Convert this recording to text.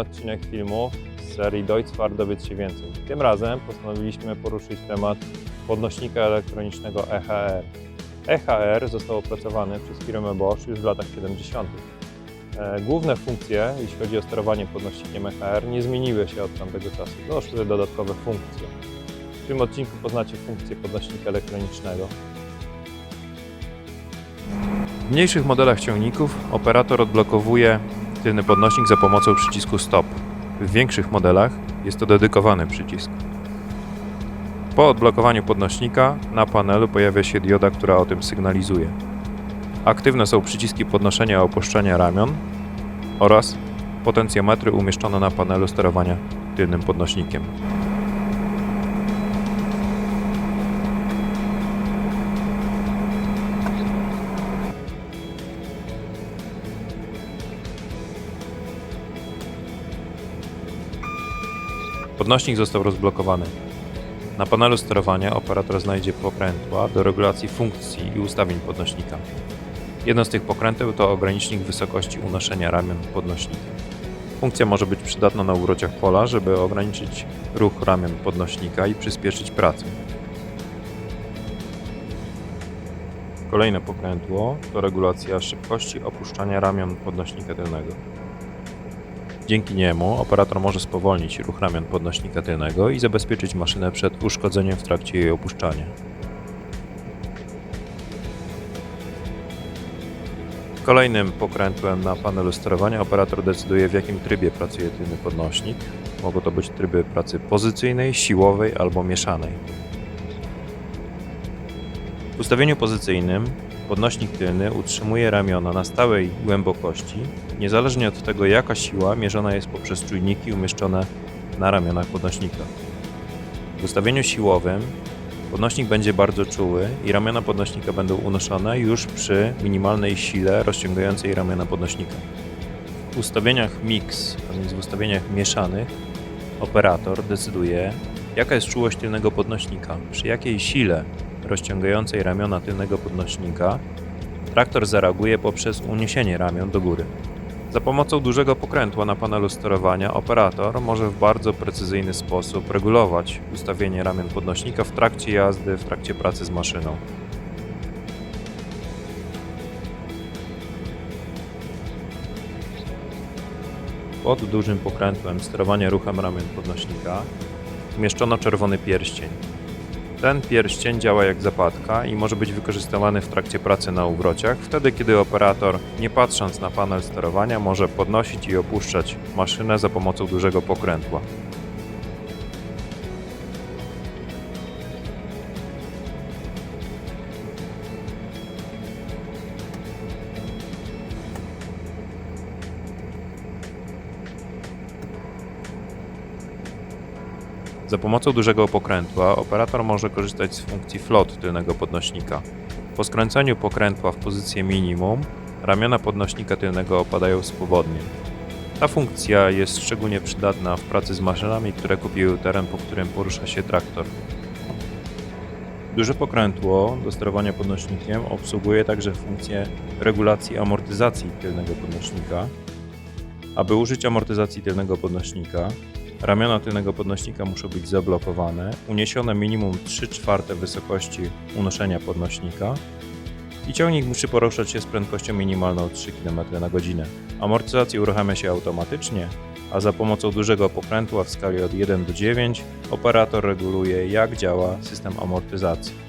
odcinek filmu z serii Deutsch dowiedz się więcej. Tym razem postanowiliśmy poruszyć temat podnośnika elektronicznego EHR. EHR został opracowany przez firmę Bosch już w latach 70. E, Główne funkcje, jeśli chodzi o sterowanie podnośnikiem EHR, nie zmieniły się od tamtego czasu. Doszły dodatkowe funkcje. W tym odcinku poznacie funkcję podnośnika elektronicznego. W mniejszych modelach ciągników operator odblokowuje tylny podnośnik za pomocą przycisku Stop. W większych modelach jest to dedykowany przycisk. Po odblokowaniu podnośnika na panelu pojawia się dioda, która o tym sygnalizuje. Aktywne są przyciski podnoszenia i opuszczania ramion oraz potencjometry umieszczone na panelu sterowania tylnym podnośnikiem. Podnośnik został rozblokowany. Na panelu sterowania operator znajdzie pokrętła do regulacji funkcji i ustawień podnośnika. Jedno z tych pokręteł to ogranicznik wysokości unoszenia ramion podnośnika. Funkcja może być przydatna na urociach pola, żeby ograniczyć ruch ramion podnośnika i przyspieszyć pracę. Kolejne pokrętło to regulacja szybkości opuszczania ramion podnośnika tylnego. Dzięki niemu operator może spowolnić ruch ramion podnośnika tylnego i zabezpieczyć maszynę przed uszkodzeniem w trakcie jej opuszczania. Kolejnym pokrętłem na panelu sterowania operator decyduje w jakim trybie pracuje tylny podnośnik. Mogą to być tryby pracy pozycyjnej, siłowej albo mieszanej. W ustawieniu pozycyjnym podnośnik tylny utrzymuje ramiona na stałej głębokości, niezależnie od tego jaka siła mierzona jest poprzez czujniki umieszczone na ramionach podnośnika. W ustawieniu siłowym podnośnik będzie bardzo czuły i ramiona podnośnika będą unoszone już przy minimalnej sile rozciągającej ramiona podnośnika. W ustawieniach mix, a więc w ustawieniach mieszanych, operator decyduje, jaka jest czułość tylnego podnośnika, przy jakiej sile rozciągającej ramiona tylnego podnośnika traktor zareaguje poprzez uniesienie ramion do góry. Za pomocą dużego pokrętła na panelu sterowania operator może w bardzo precyzyjny sposób regulować ustawienie ramion podnośnika w trakcie jazdy, w trakcie pracy z maszyną. Pod dużym pokrętłem sterowania ruchem ramion podnośnika umieszczono czerwony pierścień. Ten pierścień działa jak zapadka i może być wykorzystywany w trakcie pracy na uwrociach, wtedy kiedy operator, nie patrząc na panel sterowania, może podnosić i opuszczać maszynę za pomocą dużego pokrętła. Za pomocą dużego pokrętła operator może korzystać z funkcji float tylnego podnośnika. Po skręceniu pokrętła w pozycję minimum, ramiona podnośnika tylnego opadają swobodnie. Ta funkcja jest szczególnie przydatna w pracy z maszynami, które kupiły teren, po którym porusza się traktor. Duże pokrętło do sterowania podnośnikiem obsługuje także funkcję regulacji amortyzacji tylnego podnośnika. Aby użyć amortyzacji tylnego podnośnika, Ramiona tylnego podnośnika muszą być zablokowane, uniesione minimum 3 czwarte wysokości unoszenia podnośnika i ciągnik musi poruszać się z prędkością minimalną 3 km na godzinę. Amortyzacja uruchamia się automatycznie, a za pomocą dużego pokrętła w skali od 1 do 9 operator reguluje jak działa system amortyzacji.